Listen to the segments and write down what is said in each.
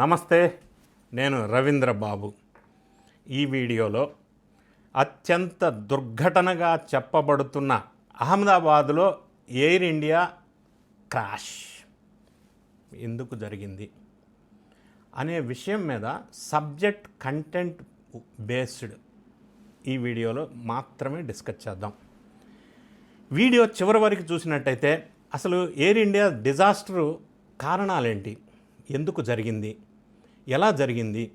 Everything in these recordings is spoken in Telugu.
నమస్తే నేను రవీంద్ర బాబు. ఈ వీడియోలో అత్యంత దుర్ఘటనగా చెప్పబడుతున్న అహ్మదాబాద్లో ఎయిర్ ఇండియా క్రాష్. ఎందుకు జరిగింది? అనే విషయం మీద సబ్జెక్ట్ కంటెంట్ బేస్డ్ ఈ వీడియోలో మాత్రమే డిస్కస్ చేద్దాం. వీడియో చివరి వరకు చూసినట్టయితే అసలు ఎయిర్ ఇండియా డిజాస్టరు కారణాలేంటి? ఎందుకు జరిగింది? ఎలా జరిగింది?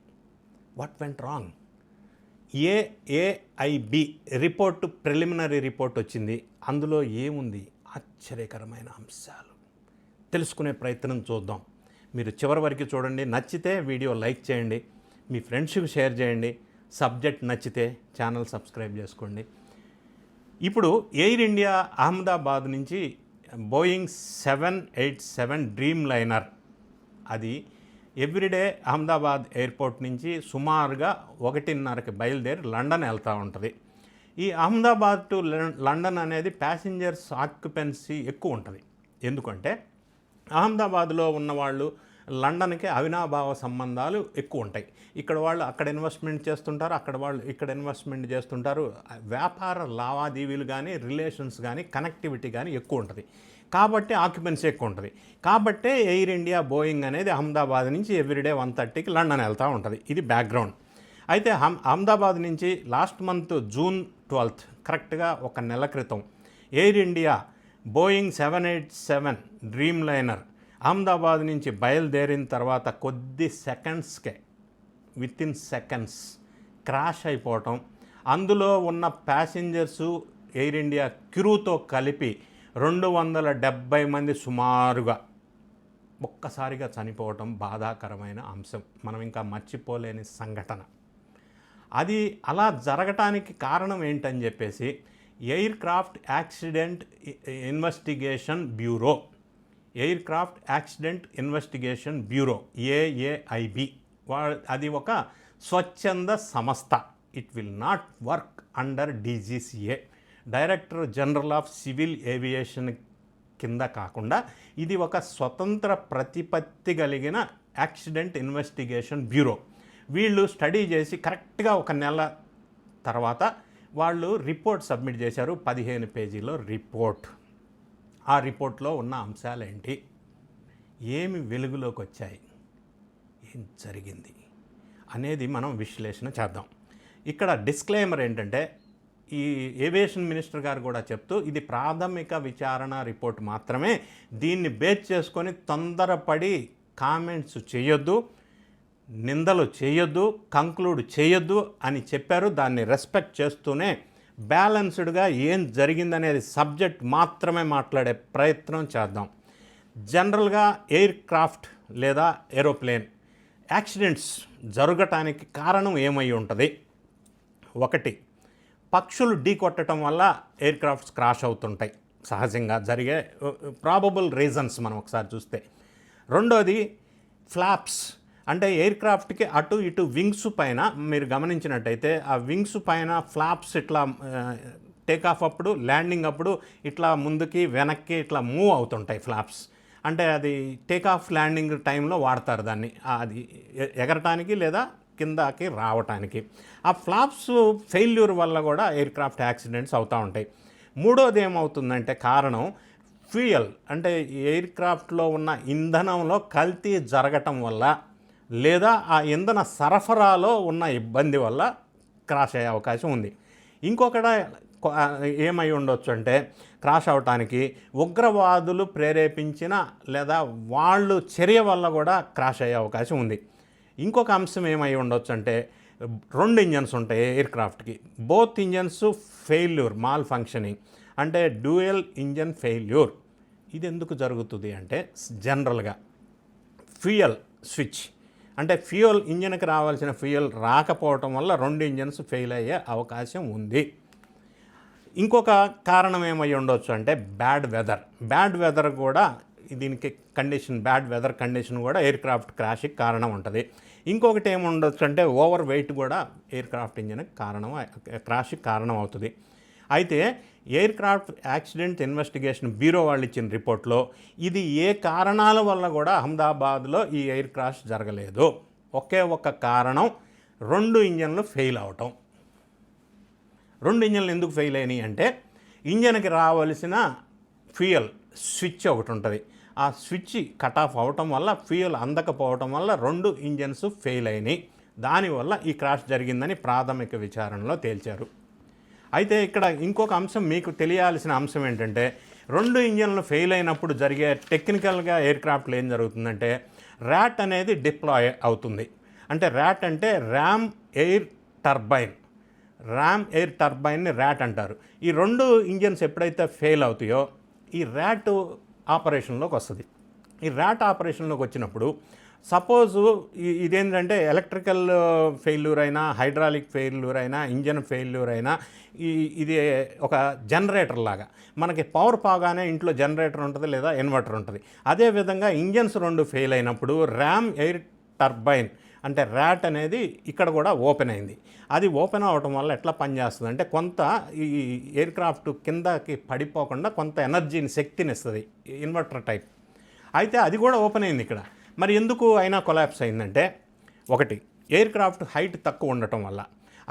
What went wrong AAIB report preliminary report వచ్చింది. అందులో ఏముంది? ఆశ్చర్యకరమైన అంశాలు. తెలుసుకునే ప్రయత్నం చూద్దాం. మీరు చివరి వరకు చూడండి. నచ్చితే వీడియో లైక్ చేయండి. మీ ఫ్రెండ్స్కి షేర్ చేయండి. సబ్జెక్ట్ నచ్చితే ఛానల్ సబ్స్క్రైబ్ చేసుకోండి. ఇప్పుడు ఎయిర్ ఇండియా అహ్మదాబాద్ నుంచి Boeing seven eight seven Dreamliner. అది ఎవ్రీడే అహ్మదాబాద్ ఎయిర్పోర్ట్ నుంచి సుమారుగా ఒకటిన్నరకి బయలుదేరి లండన్ వెళ్తూ ఉంటుంది. ఈ అహ్మదాబాద్ టు లండన్ అనేది ప్యాసింజర్స్ ఆక్యుపెన్సీ ఎక్కువ ఉంటుంది. ఎందుకంటే అహ్మదాబాద్లో ఉన్నవాళ్ళు లండన్కి అవినాభావ సంబంధాలు ఎక్కువ ఉంటాయి. ఇక్కడ వాళ్ళు అక్కడ ఇన్వెస్ట్మెంట్ చేస్తుంటారు అక్కడ వాళ్ళు ఇక్కడ ఇన్వెస్ట్మెంట్ చేస్తుంటారు. వ్యాపార లావాదేవీలు కానీ రిలేషన్స్ కానీ కనెక్టివిటీ కానీ ఎక్కువ ఉంటుంది. కాబట్టి ఆక్యుపెన్సీ ఎక్కువ ఉంటుంది. కాబట్టే ఎయిర్ ఇండియా బోయింగ్ అనేది అహ్మదాబాద్ నుంచి ఎవ్రీడే వన్ థర్టీకి లండన్ వెళ్తూ ఉంటుంది. ఇది బ్యాక్గ్రౌండ్. అయితే హమ్ అహ్మదాబాద్ నుంచి లాస్ట్ మంత్ జూన్ ట్వెల్త్ కరెక్ట్గా ఒక నెల క్రితం Air India Boeing seven eight seven Dreamliner Ahmedabad నుంచి బయలుదేరిన తర్వాత కొద్ది సెకండ్స్కే విత్ ఇన్ సెకండ్స్ క్రాష్ అయిపోవటం అందులో ఉన్న ప్యాసింజర్సు ఎయిర్ ఇండియా క్రూతో కలిపి రెండు వందల డెబ్భై మంది సుమారుగా ఒక్కసారిగా చనిపోవటం బాధాకరమైన అంశం. మనం ఇంకా మర్చిపోలేని సంఘటన. అది అలా జరగటానికి కారణం ఏంటని చెప్పేసి aircraft accident investigation bureau aircraft accident investigation bureau AAIB వా అది ఒక స్వచ్ఛంద సంస్థ. It will not work under DGCA director general of civil aviation కింద కాకుండా ఇది ఒక స్వతంత్ర ప్రతిపత్తి కలిగిన యాక్సిడెంట్ ఇన్వెస్టిగేషన్ బ్యూరో. వీళ్ళు స్టడీ చేసి కరెక్ట్గా ఒక నెల తర్వాత వాళ్ళు రిపోర్ట్ సబ్మిట్ చేశారు పదిహేను పేజీలో రిపోర్ట్. ఆ రిపోర్ట్లో ఉన్న అంశాలేంటి? ఏమి వెలుగులోకి వచ్చాయి ఏం జరిగింది? అనేది మనం విశ్లేషణ చేద్దాం. ఇక్కడ డిస్క్లైమర్ ఏంటంటే ఈ ఏవియేషన్ మినిస్టర్ గారు కూడా చెప్తూ ఇది ప్రాథమిక విచారణ రిపోర్ట్ మాత్రమే. దీన్ని బేస్ చేసుకొని తొందరపడి కామెంట్స్ చేయొద్దు నిందలు చేయొద్దు కంక్లూడ్ చేయొద్దు అని చెప్పారు. దాన్ని రెస్పెక్ట్ చేస్తూనే బ్యాలెన్స్డ్గా ఏం జరిగిందనేది సబ్జెక్ట్ మాత్రమే మాట్లాడే ప్రయత్నం చేద్దాం. జనరల్గా ఎయిర్ క్రాఫ్ట్ లేదా ఏరోప్లేన్ యాక్సిడెంట్స్ జరగటానికి కారణం ఏమై ఉంటుంది? ఒకటి పక్షులు ఢీ కొట్టడం వల్ల ఎయిర్ క్రాఫ్ట్స్ క్రాష్ అవుతుంటాయి. సహజంగా జరిగే ప్రాబబుల్ రీజన్స్ మనం ఒకసారి చూస్తే. రెండోది ఫ్లాప్స్ అంటే ఎయిర్ క్రాఫ్ట్కి అటు ఇటు వింగ్స్ పైన మీరు గమనించినట్టయితే ఆ వింగ్స్ పైన ఫ్లాప్స్ ఇట్లా టేకాఫ్ అప్పుడు ల్యాండింగ్ అప్పుడు ఇట్లా ముందుకి వెనక్కి ఇట్లా మూవ్ అవుతుంటాయి ఫ్లాప్స్ అంటే అది టేకాఫ్ ల్యాండింగ్ టైంలో వాడతారు దాన్ని. అది ఎగరటానికి లేదా కిందకి రావటానికి. ఆ ఫ్లాప్స్ ఫెయిల్యూర్ వల్ల కూడా ఎయిర్ క్రాఫ్ట్ యాక్సిడెంట్స్ అవుతూ ఉంటాయి. మూడోది ఏమవుతుందంటే కారణం ఫ్యూయల్ అంటే ఎయిర్ క్రాఫ్ట్లో ఉన్న ఇంధనంలో కల్తీ జరగటం వల్ల లేదా ఆ ఇంధన సరఫరాలో ఉన్న ఇబ్బంది వల్ల క్రాష్ అయ్యే అవకాశం ఉంది. ఇంకొకట ఏమై ఉండొచ్చు అంటే క్రాష్ అవటానికి ఉగ్రవాదులు ప్రేరేపించిన లేదా వాళ్ళు చర్య వల్ల కూడా క్రాష్ అయ్యే అవకాశం ఉంది. ఇంకొక అంశం ఏమై ఉండొచ్చు అంటే రెండు ఇంజన్స్ ఉంటాయి ఎయిర్ క్రాఫ్ట్కి both engines failure malfunctioning. అంటే డ్యూయల్ ఇంజన్ ఫెయిల్యూర్. ఇది ఎందుకు జరుగుతుంది అంటే జనరల్గా ఫ్యూయల్ స్విచ్. అంటే ఫ్యూయల్ ఇంజన్కి రావాల్సిన ఫ్యూయల్ రాకపోవటం వల్ల రెండు ఇంజన్స్ ఫెయిల్ అయ్యే అవకాశం ఉంది. ఇంకొక కారణం ఏమై ఉండొచ్చు అంటే బ్యాడ్ వెదర్. బ్యాడ్ వెదర్ కూడా దీనికి కండిషన్ బ్యాడ్ వెదర్ కండిషన్ కూడా ఎయిర్ క్రాఫ్ట్ క్రాష్కి కారణం ఉంటుంది. ఇంకొకటి ఏముండొచ్చు అంటే ఓవర్ వెయిట్ కూడా ఎయిర్ క్రాఫ్ట్ ఇంజిన్కి కారణం క్రాష్కి కారణం అవుతుంది అయితే aircraft accident investigation bureau వాళ్ళు ఇచ్చిన రిపోర్ట్లో ఇది ఏ కారణాల వల్ల కూడా అహ్మదాబాద్లో ఈ ఎయిర్ క్రాష్ జరగలేదు. ఒకే ఒక్క కారణం రెండు ఇంజన్లు ఫెయిల్ అవటం. రెండు ఇంజన్లు ఎందుకు ఫెయిల్ అయినాయి అంటే ఇంజన్కి రావలసిన ఫ్యూయల్ స్విచ్ ఒకటి ఉంటుంది. ఆ స్విచ్ కట్ ఆఫ్ అవటం వల్ల ఫ్యూయల్ అందకపోవటం వల్ల రెండు ఇంజన్స్ ఫెయిల్ అయినాయి. దానివల్ల ఈ క్రాష్ జరిగిందని ప్రాథమిక విచారణలో తేల్చారు. అయితే ఇక్కడ ఇంకొక అంశం మీకు తెలియాల్సిన అంశం ఏంటంటే రెండు ఇంజన్లు ఫెయిల్ అయినప్పుడు జరిగే టెక్నికల్గా ఎయిర్క్రాఫ్ట్లో ఏం జరుగుతుందంటే ర్యాట్ అనేది డిప్లాయ్ అవుతుంది. అంటే ర్యాట్ అంటే ram air turbine. Ram air టర్బైన్ని RAT అంటారు. ఈ రెండు ఇంజన్స్ ఎప్పుడైతే ఫెయిల్ అవుతాయో ఈ ర్యాట్ ఆపరేషన్లోకి వస్తుంది. ఈ ర్యాట్ ఆపరేషన్లోకి వచ్చినప్పుడు సపోజు ఇదేంటంటే ఎలక్ట్రికల్ ఫెయిల్యూర్ అయినా హైడ్రాలిక్ ఫెయిల్యూర్ అయినా ఇంజన్ ఫెయిల్యూర్ అయినా ఈ ఇది ఒక జనరేటర్ లాగా. మనకి పవర్ పోగానే ఇంట్లో జనరేటర్ ఉంటుంది లేదా ఇన్వర్టర్ ఉంటుంది. అదేవిధంగా ఇంజన్స్ రెండు ఫెయిల్ అయినప్పుడు ర్యామ్ ఎయిర్ టర్బైన్ అంటే ర్యాట్ అనేది ఇక్కడ కూడా ఓపెన్ అయింది. అది ఓపెన్ అవ్వటం వల్ల ఎట్లా పనిచేస్తుంది అంటే కొంత ఈ ఎయిర్ క్రాఫ్ట్ కిందకి పడిపోకుండా కొంత ఎనర్జీని శక్తిని ఇస్తుంది ఇన్వర్టర్ టైప్. అయితే అది కూడా ఓపెన్ అయింది ఇక్కడ. మరి ఎందుకు అయినా కొలాప్స్ అయిందంటే ఒకటి ఎయిర్ క్రాఫ్ట్ హైట్ తక్కువ ఉండటం వల్ల.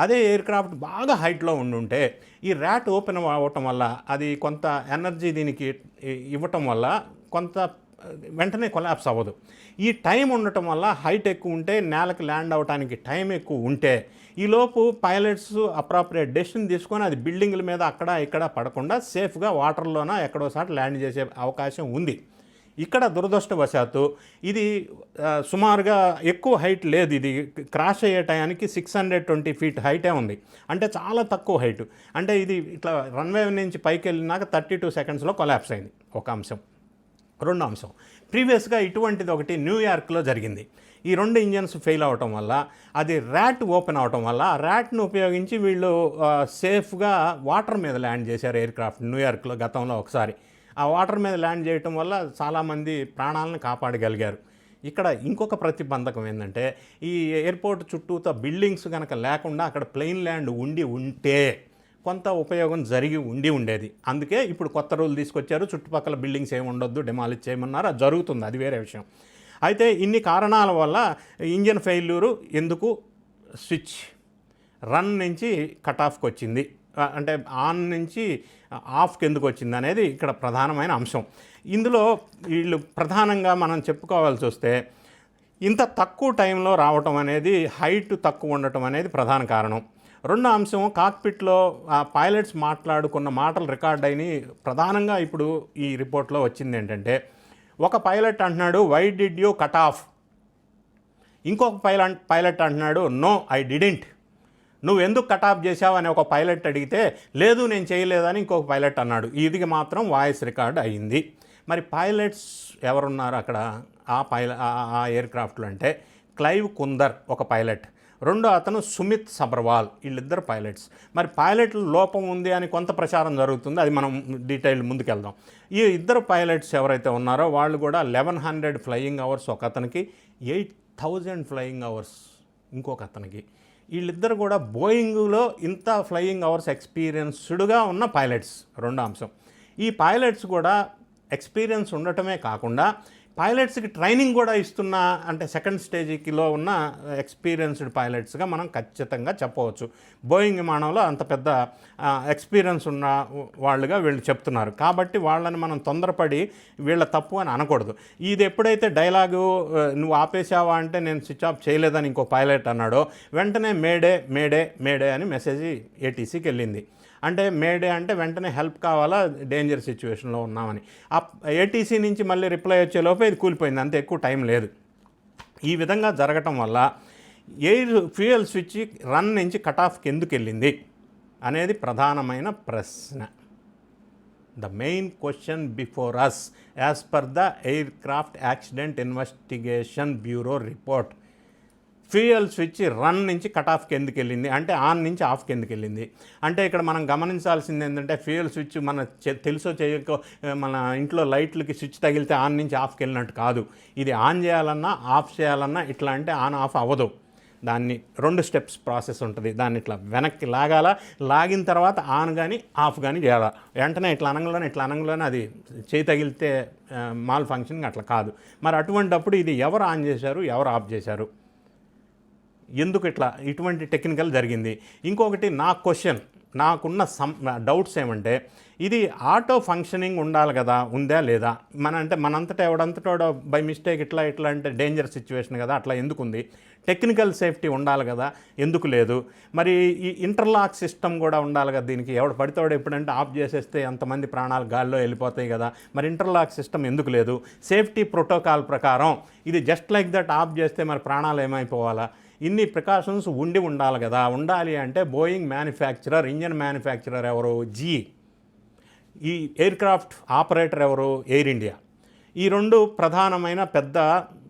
అదే ఎయిర్ క్రాఫ్ట్ బాగా హైట్లో ఉండుంటే ఈ ర్యాట్ ఓపెన్ అవ్వటం వల్ల అది కొంత ఎనర్జీ దీనికి ఇవ్వటం వల్ల కొంత వెంటనే కొలాప్స్ అవ్వదు. ఈ టైం ఉండటం వల్ల హైట్ ఎక్కువ ఉంటే నేలకు ల్యాండ్ అవ్వడానికి టైం ఎక్కువ ఉంటే ఈలోపు పైలట్స్ అప్రాపరియేట్ డెసిషన్ తీసుకొని అది బిల్డింగ్ల మీద అక్కడ ఇక్కడ పడకుండా సేఫ్గా వాటర్లోన ఎక్కడోసారి ల్యాండ్ చేసే అవకాశం ఉంది. ఇక్కడ దురదృష్టవశాత్తు ఇది సుమారుగా ఎక్కువ హైట్ లేదు. ఇది క్రాష్ అయ్యే టయానికి సిక్స్ హండ్రెడ్ ట్వంటీ ఫీట్ హైటే ఉంది. అంటే చాలా తక్కువ హైట్. అంటే ఇది ఇట్లా రన్వే నుంచి పైకి వెళ్ళినాక థర్టీ టూ సెకండ్స్లో కొలాప్స్ అయింది ఒక అంశం. రెండో అంశం. ప్రీవియస్గా ఇటువంటిది ఒకటి న్యూయార్క్లో జరిగింది. ఈ రెండు ఇంజన్స్ ఫెయిల్ అవటం వల్ల అది ర్యాట్ ఓపెన్ అవటం వల్ల ఆ ర్యాట్ను ఉపయోగించి వీళ్ళు సేఫ్గా వాటర్ మీద ల్యాండ్ చేశారు ఎయిర్ క్రాఫ్ట్ న్యూయార్క్లో గతంలో ఒకసారి. ఆ వాటర్ మీద ల్యాండ్ చేయటం వల్ల చాలామంది ప్రాణాలను కాపాడగలిగారు. ఇక్కడ ఇంకొక ప్రతిబంధకం ఏంటంటే ఈ ఎయిర్పోర్ట్ చుట్టూతో బిల్డింగ్స్ కనుక లేకుండా అక్కడ ప్లెయిన్ ల్యాండ్ ఉండి ఉంటే కొంత ఉపయోగం జరిగి ఉండి ఉండేది. అందుకే ఇప్పుడు కొత్త రూల్ తీసుకొచ్చారు. చుట్టుపక్కల బిల్డింగ్స్ ఏమి ఉండొద్దు డెమాలిష్ చేయమన్నారు. అది జరుగుతుంది. అది వేరే విషయం. అయితే ఇన్ని కారణాల వల్ల ఇంజన్ ఫెయిల్యూరు ఎందుకు స్విచ్ రన్ నుంచి కట్ ఆఫ్కి వచ్చింది. అంటే ఆన్ నుంచి ఆఫ్కి ఎందుకు వచ్చింది అనేది ఇక్కడ ప్రధానమైన అంశం. ఇందులో వీళ్ళు ప్రధానంగా మనం చెప్పుకోవాల్సి వస్తే ఇంత తక్కువ టైంలో రావటం అనేది హైట్ తక్కువ ఉండటం అనేది ప్రధాన కారణం. రెండో అంశం కాక్పిట్లో ఆ పైలట్స్ మాట్లాడుకున్న మాటలు రికార్డ్ అయిన ప్రధానంగా ఇప్పుడు ఈ రిపోర్ట్లో వచ్చింది ఏంటంటే ఒక పైలట్ అంటున్నాడు why did you cut off ఇంకొక పైలట్ పైలట్ అంటున్నాడు నో ఐ డిడెంట్ నువ్వు ఎందుకు కట్ ఆఫ్ చేసావు అని ఒక పైలట్ అడిగితే లేదు నేను చేయలేదని ఇంకొక పైలట్ అన్నాడు. ఇది మాత్రం వాయిస్ రికార్డ్ అయింది. మరి పైలట్స్ ఎవరున్నారు అక్కడ? ఆ పైల ఆ- ఆ ఎయిర్ క్రాఫ్ట్లో అంటే క్లైవ్ కుందర్ ఒక పైలట్. రెండో అతను సుమిత్ సబర్వాల్ వీళ్ళిద్దరు పైలట్స్. మరి పైలట్లు లోపం ఉంది అని కొంత ప్రచారం జరుగుతుంది. అది మనం డీటెయిల్ ముందుకెళ్దాం. ఈ ఇద్దరు పైలట్స్ ఎవరైతే ఉన్నారో వాళ్ళు కూడా లెవెన్ హండ్రెడ్ ఫ్లయింగ్ అవర్స్ ఒక అతనికి ఎయిట్ థౌజండ్ ఫ్లయింగ్ అవర్స్ ఇంకొక అతనికి. వీళ్ళిద్దరు కూడా బోయింగ్లో ఇంత ఫ్లయింగ్ అవర్స్ ఎక్స్పీరియన్స్డ్గా ఉన్న పైలట్స్. రెండో అంశం. ఈ పైలట్స్ కూడా ఎక్స్పీరియన్స్ ఉండటమే కాకుండా పైలట్స్కి ట్రైనింగ్ కూడా ఇస్తున్న అంటే సెకండ్ స్టేజ్కిలో ఉన్న ఎక్స్పీరియన్స్డ్ పైలట్స్గా మనం ఖచ్చితంగా చెప్పవచ్చు. బోయింగ్ విమానంలో అంత పెద్ద ఎక్స్పీరియన్స్ ఉన్న వాళ్ళుగా వీళ్ళు చెప్తున్నారు. కాబట్టి వాళ్ళని మనం తొందరపడి వీళ్ళ తప్పు అని అనకూడదు. ఇది ఎప్పుడైతే డైలాగు నువ్వు ఆపేసావా అంటే నేను స్విచ్ ఆఫ్ చేయలేదని ఇంకో పైలట్ అన్నాడో వెంటనే మేడే మేడే మేడే అని మెసేజ్ ఏటీసీకి వెళ్ళింది. అంటే మేడే అంటే వెంటనే హెల్ప్ కావాలా? డేంజర్ సిచ్యువేషన్లో ఉన్నామని. ఆ ఏటీసీ నుంచి మళ్ళీ రిప్లై వచ్చేలోపే ఇది కూలిపోయింది. అంత ఎక్కువ టైం లేదు. ఈ విధంగా జరగటం వల్ల ఎయిర్ ఫ్యూయల్ స్విచ్ రన్ నుంచి కట్ ఆఫ్కి ఎందుకు వెళ్ళింది అనేది ప్రధానమైన ప్రశ్న. The main question before us as per the aircraft accident investigation bureau report. Fuel switch run నుంచి కట్ ఆఫ్ ఎందుకు వెళ్ళింది అంటే ఆన్ నుంచి ఆఫ్ ఎందుకు వెళ్ళింది అంటే ఇక్కడ మనం గమనించాల్సింది ఏంటంటే ఫ్యూయల్ స్విచ్ మన తెలుసో చేయకో మన ఇంట్లో లైట్లకి స్విచ్ తగిలితే ఆన్ నుంచి ఆఫ్కి వెళ్ళినట్టు కాదు. ఇది ఆన్ చేయాలన్నా ఆఫ్ చేయాలన్నా ఇట్లా అంటే ఆన్ ఆఫ్ అవ్వదు. దాన్ని రెండు స్టెప్స్ ప్రాసెస్ ఉంటుంది. దాన్ని ఇట్లా వెనక్కి లాగాల లాగిన తర్వాత ఆన్ కానీ ఆఫ్ కానీ చేయాలి. వెంటనే ఇట్లా అనంగంలోనే ఇట్లా అనంగంలోనే అది చేయి తగిలితే మాల్ ఫంక్షనింగ్ అట్లా కాదు. మరి అటువంటప్పుడు ఇది ఎవరు ఆన్ చేశారు? ఎవరు ఆఫ్ చేశారు? ఎందుకు ఇట్లా ఇటువంటి టెక్నికల్ జరిగింది? ఇంకొకటి నా క్వశ్చన్ నాకున్న సమ్ డౌట్స్ ఏమంటే ఇది ఆటో ఫంక్షనింగ్ ఉండాలి కదా ఉందా లేదా? మన అంటే మనంతటా ఎవడంతటా బై మిస్టేక్ ఇట్లా ఇట్లా అంటే డేంజర్ సిచ్యువేషన్ కదా అట్లా ఎందుకు ఉంది టెక్నికల్ సేఫ్టీ ఉండాలి కదా ఎందుకు లేదు? మరి ఈ ఇంటర్లాక్ సిస్టమ్ కూడా ఉండాలి కదా దీనికి ఎవడు పడితేవాడు ఎప్పుడంటే ఆఫ్ చేసేస్తే ఎంతమంది ప్రాణాలు గాల్లో వెళ్ళిపోతాయి కదా మరి ఇంటర్లాక్ సిస్టమ్ ఎందుకు లేదు? సేఫ్టీ ప్రోటోకాల్ ప్రకారం ఇది జస్ట్ లైక్ దట్ ఆఫ్ చేస్తే మరి ప్రాణాలు ఏమైపోవాలా? ఇన్ని ప్రికాషన్స్ ఉండి ఉండాలి కదా. ఉండాలి అంటే బోయింగ్ మ్యానుఫ్యాక్చరర్ ఇంజన్ మ్యానుఫ్యాక్చరర్ ఎవరు జీ ఈ ఎయిర్ క్రాఫ్ట్ ఆపరేటర్ ఎవరు ఎయిర్ ఇండియా ఈ రెండు ప్రధానమైన పెద్ద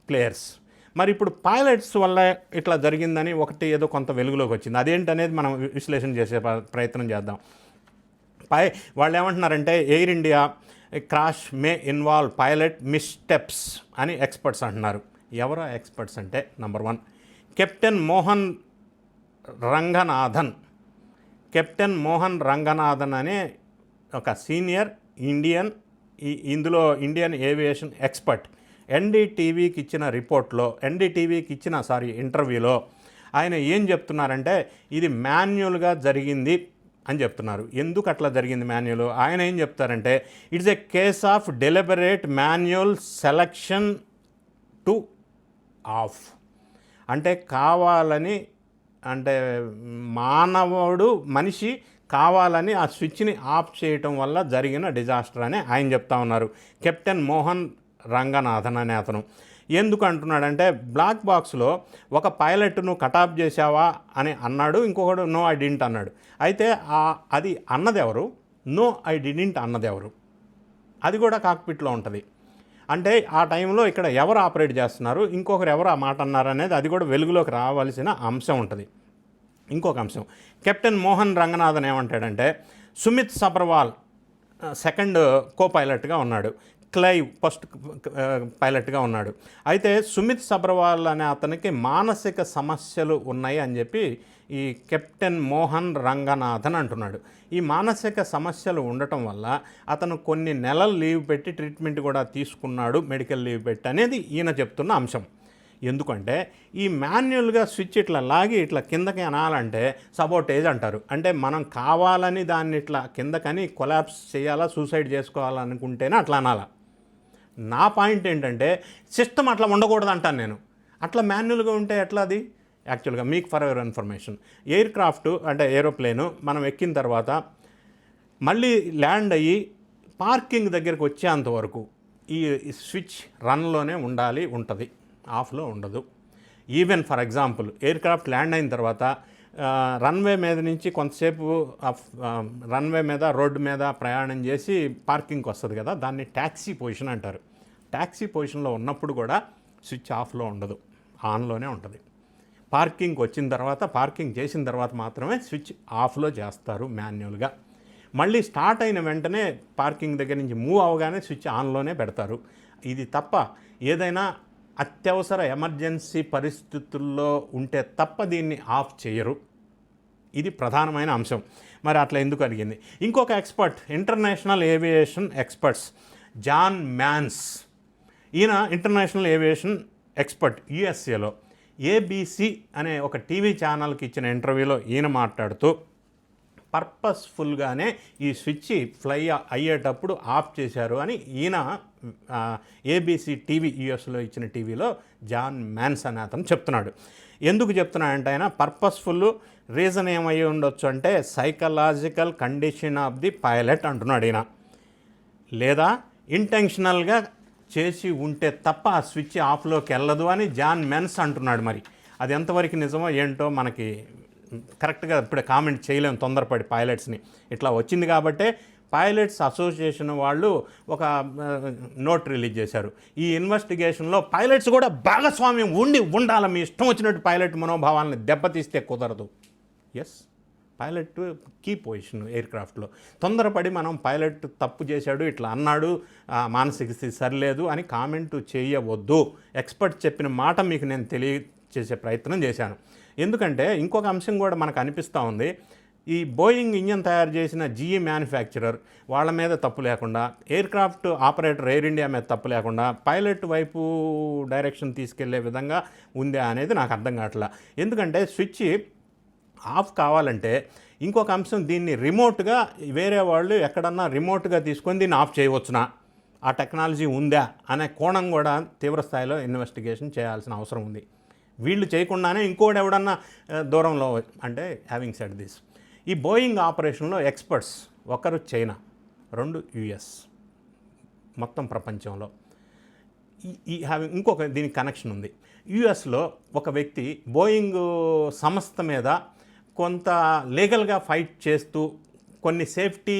ప్లేయర్స్ మరి ఇప్పుడు పైలట్స్ వల్ల ఇట్లా జరిగిందని ఒకటి ఏదో కొంత వెలుగులోకి వచ్చింది. అదేంటనేది మనం విశ్లేషణ చేసే ప్ర- ప్రయత్నం చేద్దాం. పై వాళ్ళు ఏమంటున్నారంటే Air India crash may involve pilot missteps అని ఎక్స్పర్ట్స్ అంటున్నారు. ఎవరో ఎక్స్పర్ట్స్ అంటే number one captain Mohan Ranganathan. Captain Mohan Ranganathan అనే ఒక సీనియర్ ఇండియన్ ఇందులో ఇండియన్ ఏవియేషన్ ఎక్స్పర్ట్. ఎన్డీటీవీకి ఇచ్చిన రిపోర్ట్లో ఎన్డీటీవీకి ఇచ్చిన సారీ ఇంటర్వ్యూలో ఆయన ఏం చెప్తున్నారంటే ఇది మాన్యువల్గా జరిగింది అని చెప్తున్నారు. ఎందుకు అట్లా జరిగింది మాన్యువల్? ఆయన ఏం చెప్తారంటే it's a case of deliberate manual selection to off. అంటే కావాలని అంటే మానవుడు మనిషి కావాలని ఆ స్విచ్ని ఆఫ్ చేయటం వల్ల జరిగిన డిజాస్టర్ అని ఆయన చెప్తా ఉన్నారు. కెప్టెన్ మోహన్ రంగనాథన్ అనే అతను. ఎందుకు అంటున్నాడంటే బ్లాక్ బాక్స్లో ఒక పైలట్ను కటాప్ చేశావా అని అన్నాడు ఇంకొకడు నో ఐ డింట్ అన్నాడు. అయితే ఆ అది అన్నదెవరు? నో ఐ డిడింట్ అన్నదెవరు? అది కూడా కాక్పిట్లో ఉంటుంది. అంటే ఆ టైంలో ఇక్కడ ఎవరు ఆపరేట్ చేస్తున్నారు ఇంకొకరు ఎవరు ఆ మాట అన్నారు అనేది అది కూడా వెలుగులోకి రావాల్సిన అంశం ఉంటుంది. ఇంకొక అంశం కెప్టెన్ మోహన్ రంగనాథన్ ఏమంటాడంటే సుమిత్ సబర్వాల్ సెకండ్ కో పైలట్గా ఉన్నాడు. క్లైవ్ ఫస్ట్ పైలట్గా ఉన్నాడు. అయితే సుమిత్ సబర్వాల్ అనే అతనికి మానసిక సమస్యలు ఉన్నాయి అని చెప్పి ఈ కెప్టెన్ మోహన్ రంగనాథన్ అంటున్నాడు. ఈ మానసిక సమస్యలు ఉండటం వల్ల అతను కొన్ని నెలలు లీవ్ పెట్టి ట్రీట్మెంట్ కూడా తీసుకున్నాడు మెడికల్ లీవ్ పెట్టి అనేది ఈయన చెప్తున్న అంశం. ఎందుకంటే ఈ మాన్యువల్గా స్విచ్ ఇట్లా లాగి ఇట్లా కిందకి అనాలంటే సబోటేజ్ అంటారు. అంటే మనం కావాలని దాన్ని ఇట్లా కిందకని కొలాప్స్ చేయాలా సూసైడ్ చేసుకోవాలనుకుంటేనే అట్లా అనాలా. నా పాయింట్ ఏంటంటే సిస్టమ్ అట్లా ఉండకూడదు అంటాను నేను. అట్లా మాన్యువల్గా ఉంటే ఎట్లా అది? యాక్చువల్గా మీకు for your information. Aircraft అంటే ఏరోప్లేను మనం ఎక్కిన తర్వాత మళ్ళీ ల్యాండ్ అయ్యి పార్కింగ్ దగ్గరికి వచ్చేంత వరకు ఈ స్విచ్ రన్లోనే ఉండాలి ఉంటుంది. ఆఫ్లో ఉండదు. Even for example aircraft land అయిన తర్వాత రన్వే మీద నుంచి కొంతసేపు రన్వే మీద రోడ్డు మీద ప్రయాణం చేసి పార్కింగ్కి వస్తుంది కదా దాన్ని ట్యాక్సీ పొజిషన్ అంటారు. ట్యాక్సీ పొజిషన్లో ఉన్నప్పుడు కూడా స్విచ్ ఆఫ్లో ఉండదు ఆన్లోనే ఉంటుంది. పార్కింగ్కి వచ్చిన తర్వాత పార్కింగ్ చేసిన తర్వాత మాత్రమే స్విచ్ ఆఫ్లో చేస్తారు మాన్యువల్గా. మళ్ళీ స్టార్ట్ అయిన వెంటనే పార్కింగ్ దగ్గర నుంచి మూవ్ అవగానే స్విచ్ ఆన్లోనే పెడతారు. ఇది తప్ప ఏదైనా అత్యవసర ఎమర్జెన్సీ పరిస్థితుల్లో ఉంటే తప్ప దీన్ని ఆఫ్ చేయరు. ఇది ప్రధానమైన అంశం. మరి అట్లా ఎందుకు అడిగింది? ఇంకొక expert international aviation experts John Mans ఈయన ఇంటర్నేషనల్ ఏవియేషన్ ఎక్స్పర్ట్ యుఎస్ఏలో. ఏబీసీ అనే ఒక టీవీ ఛానల్కి ఇచ్చిన ఇంటర్వ్యూలో ఈయన మాట్లాడుతూ పర్పస్ఫుల్గానే ఈ స్విచ్ ఫ్లై అయ్యేటప్పుడు ఆఫ్ చేశారు అని ఈయన ఏబీసీ టీవీ యూఎస్లో ఇచ్చిన టీవీలో జాన్ మ్యాన్స్ అనే అతను చెప్తున్నాడు. ఎందుకు చెప్తున్నాడంటే ఆయన పర్పస్ఫుల్ రీజన్ ఏమై ఉండొచ్చు అంటే psychological condition of the pilot అంటున్నాడు ఈయన. లేదా ఇంటెన్షనల్గా చేసి ఉంటే తప్ప ఆ స్విచ్ ఆఫ్లోకి వెళ్ళదు అని జాన్ మెన్స్ అంటున్నాడు మరి. అది ఎంతవరకు నిజమో ఏంటో మనకి కరెక్ట్గా ఇప్పుడే కామెంట్ చేయలేము తొందరపడి పైలట్స్ని. ఇట్లా వచ్చింది కాబట్టే పైలట్స్ అసోసియేషన్ వాళ్ళు ఒక నోట్ రిలీజ్ చేశారు. ఈ ఇన్వెస్టిగేషన్లో పైలట్స్ కూడా భాగస్వామ్యం ఉండి ఉండాలి. మీ ఇష్టం వచ్చినట్టు పైలట్ మనోభావాలను దెబ్బతీస్తే కుదరదు. ఎస్ పైలట్ కీ పొజిషన్ ఎయిర్క్రాఫ్ట్లో. తొందరపడి మనం పైలట్ తప్పు చేశాడు ఇట్లా అన్నాడు మానసిక స్థితి సరిలేదు అని కామెంట్ చేయవద్దు. ఎక్స్పర్ట్ చెప్పిన మాట మీకు నేను తెలియచేసే ప్రయత్నం చేశాను. ఎందుకంటే ఇంకొక అంశం కూడా మనకు అనిపిస్తూ ఉంది. ఈ బోయింగ్ ఇంజన్ తయారు చేసిన జీఈ మ్యానుఫ్యాక్చరర్ వాళ్ళ మీద తప్పు లేకుండా aircraft operator air India మీద తప్పు లేకుండా పైలట్ వైపు డైరెక్షన్ తీసుకెళ్ళే విధంగా ఉందా అనేది నాకు అర్థం కావట్లా. ఎందుకంటే స్విచ్ ఆఫ్ కావాలంటే ఇంకొక అంశం దీన్ని రిమోట్గా వేరే వాళ్ళు ఎక్కడన్నా రిమోట్గా తీసుకొని దీన్ని ఆఫ్ చేయవచ్చునా? ఆ టెక్నాలజీ ఉందా? అనే కోణం కూడా తీవ్రస్థాయిలో ఇన్వెస్టిగేషన్ చేయాల్సిన అవసరం ఉంది. వీళ్ళు చేయకుండానే ఇంకోటి ఎవడన్నా దూరంలో అంటే హ్యావింగ్ సెట్ దిస్ ఈ బోయింగ్ ఆపరేషన్లో ఎక్స్పర్ట్స్ ఒకరు చైనా రెండు యుఎస్ మొత్తం ప్రపంచంలో. ఈ- ఈ హ్యావింగ్ ఇంకొక దీనికి కనెక్షన్ ఉంది. యుఎస్లో ఒక వ్యక్తి బోయింగ్ సంస్థ మీద కొంత లీగల్గా ఫైట్ చేస్తూ కొన్ని సేఫ్టీ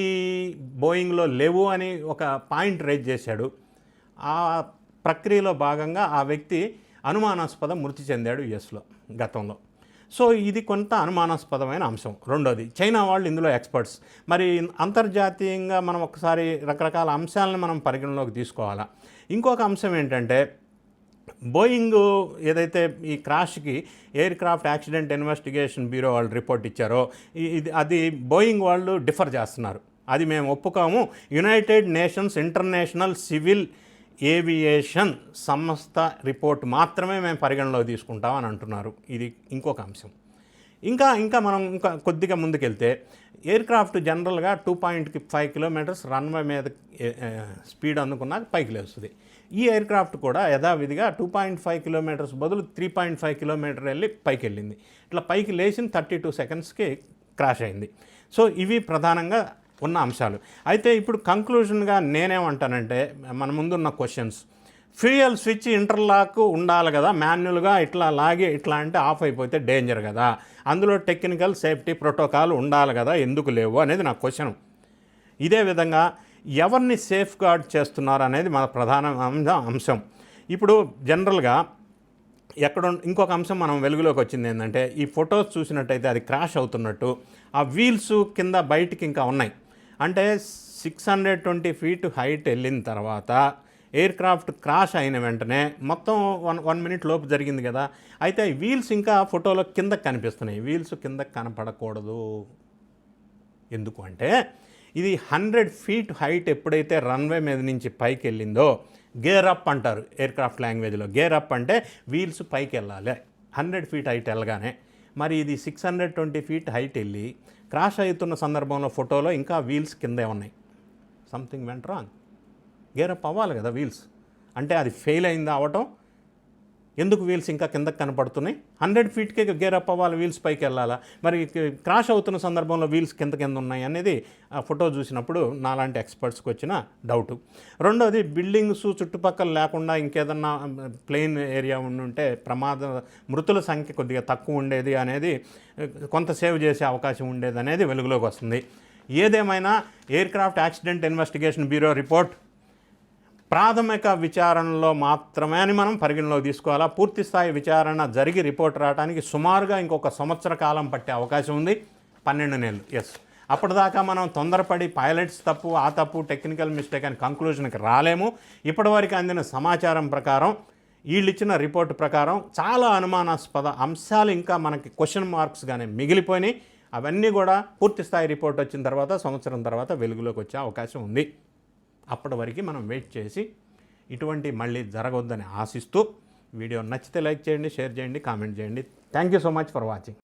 బోయింగ్లో లేవు అని ఒక పాయింట్ రేజ్ చేశాడు. ఆ ప్రక్రియలో భాగంగా ఆ వ్యక్తి అనుమానాస్పద మృతి చెందాడు యుఎస్లో గతంలో. సో ఇది కొంత అనుమానాస్పదమైన అంశం. రెండోది చైనా వాళ్ళు ఇందులో ఎక్స్పర్ట్స్. మరి అంతర్జాతీయంగా మనం ఒకసారి రకరకాల అంశాలను మనం పరిగణలోకి తీసుకోవాలా? ఇంకొక అంశం ఏంటంటే బోయింగ్ ఏదైతే ఈ క్రాష్కి aircraft accident investigation bureau వాళ్ళు రిపోర్ట్ ఇచ్చారో ఇది అది బోయింగ్ వాళ్ళు డిఫర్ చేస్తున్నారు. అది మేము ఒప్పుకోము. United Nations International Civil Aviation సంస్థ రిపోర్ట్ మాత్రమే మేము పరిగణలో తీసుకుంటాం అని అంటున్నారు. ఇది ఇంకొక అంశం. ఇంకా ఇంకా మనం ఇంకా కొద్దిగా ముందుకెళ్తే ఎయిర్ క్రాఫ్ట్ జనరల్గా two point five kilometres runway మీద స్పీడ్ అందుకున్నాక పైకి లేస్తుంది. ఈ ఎయిర్ క్రాఫ్ట్ కూడా యథావిధిగా టూ పాయింట్ ఫైవ్ కిలోమీటర్స్ బదులు త్రీ పాయింట్ ఫైవ్ కిలోమీటర్ వెళ్ళి పైకి వెళ్ళింది ఇట్లా పైకి లేచిన థర్టీ టూ సెకండ్స్కి క్రాష్ అయింది. సో ఇవి ప్రధానంగా ఉన్న అంశాలు. అయితే ఇప్పుడు కంక్లూజన్గా నేనేమంటానంటే మన ముందున్న క్వశ్చన్స్. ఫ్యూయల్ స్విచ్ ఇంటర్లాక్ ఉండాలి కదా మాన్యువల్గా ఇట్లా లాగి ఇట్లా అంటే ఆఫ్ అయిపోతే డేంజర్ కదా. అందులో టెక్నికల్ సేఫ్టీ ప్రోటోకాల్ ఉండాలి కదా ఎందుకు లేవు అనేది నా క్వశ్చన్. ఇదే విధంగా ఎవరిని సేఫ్ గార్డ్ చేస్తున్నారు అనేది మన ప్రధాన అంశ- అంశం. ఇప్పుడు జనరల్గా ఎక్కడ ఇంకొక అంశం మనం వెలుగులోకి వచ్చింది ఏంటంటే ఈ ఫొటోస్ చూసినట్టయితే అది క్రాష్ అవుతున్నట్టు ఆ వీల్స్ కింద బయటికి ఇంకా ఉన్నాయి. అంటే six hundred twenty feet height వెళ్ళిన తర్వాత ఎయిర్ క్రాఫ్ట్ క్రాష్ అయిన వెంటనే మొత్తం వన్ వన్ మినిట్ లోపు జరిగింది కదా. అయితే వీల్స్ ఇంకా ఫోటోలో కిందకి కనిపిస్తున్నాయి. వీల్స్ కింద కనపడకూడదు. ఎందుకు అంటే ఇది హండ్రెడ్ ఫీట్ హైట్ ఎప్పుడైతే రన్వే మీద నుంచి పైకి వెళ్ళిందో గేర్ అప్ అంటారు ఎయిర్క్రాఫ్ట్ లాంగ్వేజ్లో. గేర్ అప్ అంటే వీల్స్ పైకి వెళ్ళాలి. హండ్రెడ్ ఫీట్ హైట్ వెళ్ళగానే. మరి ఇది six hundred twenty feet height వెళ్ళి క్రాష్ అవుతున్న సందర్భంలో ఫోటోలో ఇంకా వీల్స్ కిందే ఉన్నాయి. సంథింగ్ వెంట రాంగ్ గేర్ అప్ అవ్వాలి కదా వీల్స్. అంటే అది ఫెయిల్ అయిందా అవటం ఎందుకు వీల్స్ ఇంకా కిందకి కనపడుతున్నాయి? హండ్రెడ్ ఫీట్కే గేర్ అప్ అవ్వాలి వీల్స్ పైకి వెళ్ళాలా? మరి క్రాష్ అవుతున్న సందర్భంలో వీల్స్ కింద కింద ఉన్నాయి అనేది ఆ ఫోటో చూసినప్పుడు నాలాంటి ఎక్స్పర్ట్స్కి వచ్చిన డౌట్. రెండోది బిల్డింగ్స్ చుట్టుపక్కల లేకుండా ఇంకేదన్నా ప్లెయిన్ ఏరియా ఉండుంటే ప్రమాద మృతుల సంఖ్య కొద్దిగా తక్కువ ఉండేది అనేది కొంత సేవ్ చేసే అవకాశం ఉండేది అనేది వెలుగులోకి వస్తుంది. ఏదేమైనా aircraft accident investigation bureau report ప్రాథమిక విచారణలో మాత్రమే అని మనం పరిగణలోకి తీసుకోవాలా? పూర్తి స్థాయి విచారణ జరిగి రిపోర్ట్ రావడానికి సుమారుగా ఇంకొక సంవత్సర కాలం పట్టే అవకాశం ఉంది. పన్నెండు నెలలు. ఎస్ అప్పటిదాకా మనం తొందరపడి పైలట్స్ తప్పు ఆ తప్పు టెక్నికల్ మిస్టేక్ అని కంక్లూజన్కి రాలేము. ఇప్పటివరకు అందిన సమాచారం ప్రకారం వీళ్ళిచ్చిన రిపోర్ట్ ప్రకారం చాలా అనుమానాస్పద అంశాలు ఇంకా మనకి క్వశ్చన్ మార్క్స్గానే మిగిలిపోయినాయి. అవన్నీ కూడా పూర్తి స్థాయి రిపోర్ట్ వచ్చిన తర్వాత సంవత్సరం తర్వాత వెలుగులోకి వచ్చే అవకాశం ఉంది. అప్పటి వరకు మనం వెయిట్ చేసి ఇటువంటి మళ్ళీ జరగవద్దని ఆశిస్తూ వీడియో నచ్చితే లైక్ చేయండి షేర్ చేయండి కామెంట్ చేయండి. Thank you so much for watching